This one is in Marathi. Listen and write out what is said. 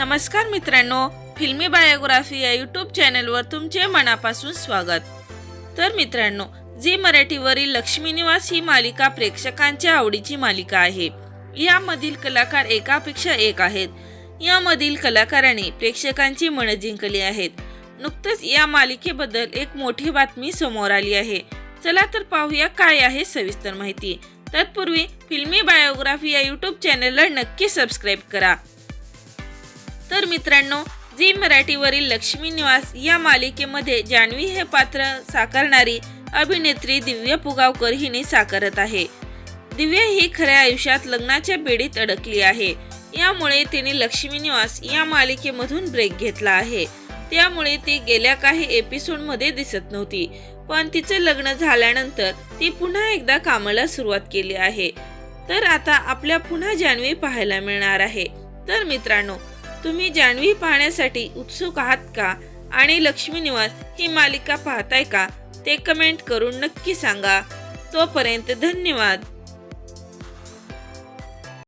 नमस्कार मित्रांनो फिल्मी बायोग्राफी या यूट्यूब चॅनलवर तुमचे मनापासून स्वागत. तर मित्रांनो झी मराठीवरील लक्ष्मी निवास ही मालिका प्रेक्षकांच्या आवडीची मालिका आहे. यामधील कलाकार एकापेक्षा एक आहेत. यामधील कलाकाराने प्रेक्षकांची मनं जिंकली आहेत. नुकतंच या मालिकेबद्दल एक मोठी बातमी समोर आली आहे. चला तर पाहूया काय आहे सविस्तर माहिती. तत्पूर्वी फिल्मी बायोग्राफी या यूट्यूब चॅनलला नक्की सबस्क्राईब करा. तर मित्रांनो झी मराठीवरील लक्ष्मी निवास या मालिकेमध्ये जान्हवी हे पात्र साकारणारी अभिनेत्री दिव्या पुगावकर हिने साकारत आहे. दिव्या ही खऱ्या आयुष्यात लग्नाच्या बेडीत अडकली आहे. यामुळे तिने लक्ष्मी निवास या मालिकेमधून ब्रेक घेतला आहे. त्यामुळे ती गेल्या काही एपिसोडमध्ये दिसत नव्हती. पण तिचे लग्न झाल्यानंतर ती पुन्हा एकदा कामाला सुरुवात केली आहे. तर आता आपल्या पुन्हा जान्हवी पाहायला मिळणार आहे. तर मित्रांनो तुम्ही जान्हवी पाहण्यासाठी उत्सुक आहात का? आणि लक्ष्मी निवास ही मालिका पाहताय का? ते कमेंट करून नक्की सांगा. तोपर्यंत धन्यवाद.